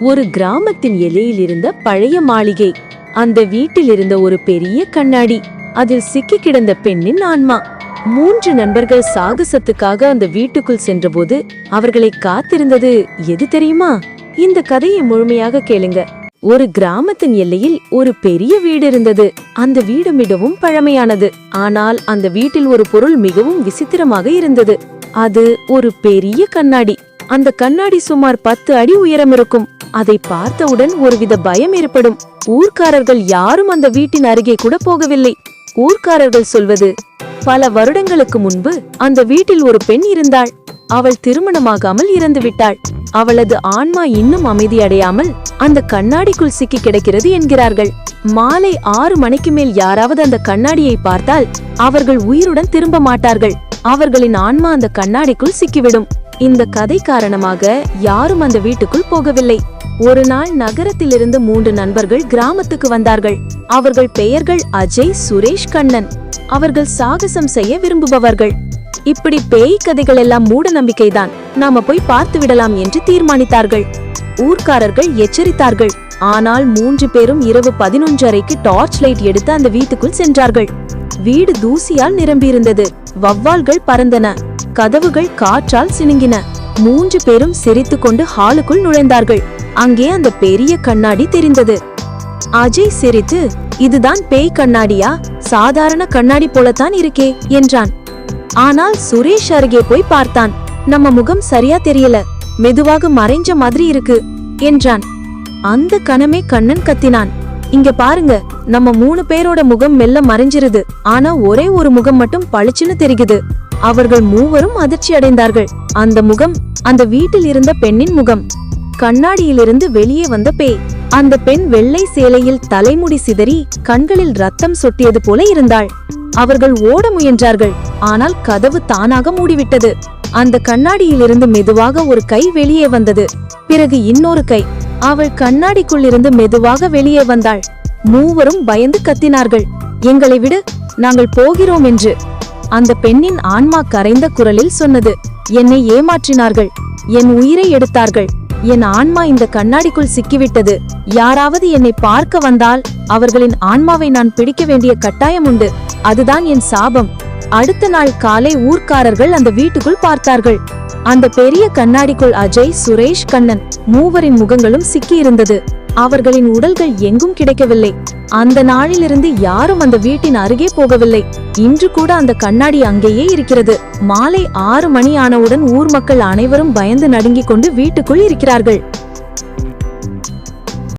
ஒரு கிராமத்தின் எல்லையில் இருந்த பழைய மாளிகை. அந்த வீட்டில் இருந்த ஒரு பெரிய கண்ணாடி. அதில் சிக்கி கிடந்த பெண்ணின் ஆன்மா. மூன்று நண்பர்கள் சாகசத்துக்காக அந்த வீட்டுக்குள் சென்றபோது அவர்களை காத்திருந்தது எது தெரியுமா? இந்த கதையை முழுமையாக கேளுங்க. ஒரு கிராமத்தின் எல்லையில் ஒரு பெரிய வீடு இருந்தது. அந்த வீடு மிகவும் பழமையானது. ஆனால் அந்த வீட்டில் ஒரு பொருள் மிகவும் விசித்திரமாக இருந்தது. அது ஒரு பெரிய கண்ணாடி. அந்த கண்ணாடி சுமார் பத்து அடி உயரம் இருக்கும். அதை பார்த்தவுடன் ஒருவித பயம் ஏற்படும். ஊர்க்காரர்கள் யாரும் அந்த வீட்டின் அருகே கூட போகவில்லை. ஊர்க்காரர்கள் சொல்வது பல வருடங்களுக்கு முன்பு அந்த வீட்டில் ஒரு பெண் இருந்தாள். அவள் திருமணமாகாமல் இறந்து விட்டாள் அவளது ஆன்மா இன்னும் அமைதியடையாமல் அந்த கண்ணாடிக்குள் சிக்கி கிடக்கிறது என்கிறார்கள். மாலை ஆறு மணிக்கு மேல் யாராவது அந்த கண்ணாடியை பார்த்தால் அவர்கள் உயிருடன் திரும்ப மாட்டார்கள். அவர்களின் ஆன்மா அந்த கண்ணாடிக்குள் சிக்கிவிடும். இந்த கதை காரணமாக யாரும் அந்த வீட்டுக்குள் போகவில்லை. ஒரு நாள் நகரத்திலிருந்து மூன்று நண்பர்கள் கிராமத்துக்கு வந்தார்கள். அவர்கள் பெயர்கள் அஜய் சுரேஷ் கண்ணன். அவர்கள் சாகசம் செய்ய விரும்புபவர்கள். இப்படி பேய் கதைகள் எல்லாம் மூட நம்பிக்கைதான். நாம போய் பார்த்து விடலாம் என்று தீர்மானித்தார்கள். ஊர்க்காரர்கள் எச்சரித்தார்கள். ஆனால் மூன்று பேரும் இரவு பதினொன்றரைக்கு டார்ச் லைட் எடுத்து அந்த வீட்டுக்குள் சென்றார்கள். வீடு தூசியால் நிரம்பியிருந்தது. வவ்வால்கள் பறந்தன. கதவுகள் காற்றால் சினுங்கின. மூன்று பேரும் சிரித்துக்கொண்டு ஹாலுக்குள் நுழைந்தார்கள். அங்கே அந்த பெரிய கண்ணாடி தெரிந்தது. அஜய் சிரித்து இதுதான் பேய் கண்ணாடியா? சாதாரண கண்ணாடி போலத்தான் இருக்கே என்றான். ஆனால் சுரேஷ் அருகே போய் பார்த்தான். நம்ம முகம் சரியா தெரியல. மெதுவாக மறைஞ்ச மாதிரி இருக்கு என்றான். அந்த கணமே கண்ணன் கத்தினான். இங்க பாருங்க நம்ம மூணு பேரோட முகம் மெல்ல மறைஞ்சிருது. ஆனா ஒரே ஒரு முகம் மட்டும் பளிச்சுன்னு தெரியுது அவர்கள் மூவரும் அதிர்ச்சி அடைந்தார்கள் அந்த முகம் அந்த வீட்டில் இருந்த பெண்ணின் முகம். கண்ணாடியிலிருந்து வெளியே வந்த பேய் அந்த பெண் வெள்ளை சேலையில் தலைமுடி சிதறி கண்களில் ரத்தம் சொட்டியது போல இருந்தாள். அவர்கள் ஓட முயன்றார்கள். ஆனால் கதவு தானாக மூடிவிட்டது. அந்த கண்ணாடியிலிருந்து மெதுவாக ஒரு கை வெளியே வந்தது. பிறகு இன்னொரு கை. அவள் கண்ணாடிக்குள்ளிருந்து மெதுவாக வெளியே வந்தாள். மூவரும் பயந்து கத்தினார்கள். எங்களை விடு. நாங்கள் போகிறோம் என்று. அந்த பெண்ணின் ஆன்மா கரைந்த குரலில் சொன்னது என்னை ஏமாற்றினார்கள் என் உயிரை எடுத்தார்கள் என் ஆன்மா இந்த கண்ணாடிக்குள் சிக்கிவிட்டது. யாராவது என்னை பார்க்க வந்தால் அவர்களின் ஆன்மாவை நான் பிடிக்க வேண்டிய கட்டாயம் உண்டு. அதுதான் என் சாபம். அடுத்த நாள் காலை ஊர்க்காரர்கள் அந்த வீட்டுக்குள் பார்த்தார்கள். அந்த பெரிய கண்ணாடிக்குள் அஜய் சுரேஷ் கண்ணன் மூவரின் முகங்களும் சிக்கியிருந்தது. அவர்களின் உடல்கள் எங்கும் கிடைக்கவில்லை. அந்த நாளிலிருந்து யாரும் அந்த வீட்டின் அருகே போகவில்லை. இன்று கூட அந்த கண்ணாடி அங்கேயே இருக்கிறது. மாலை ஆறு மணி ஆனவுடன் ஊர் மக்கள் அனைவரும் பயந்து நடுங்கிக் கொண்டு வீட்டுக்குள் இருக்கிறார்கள்.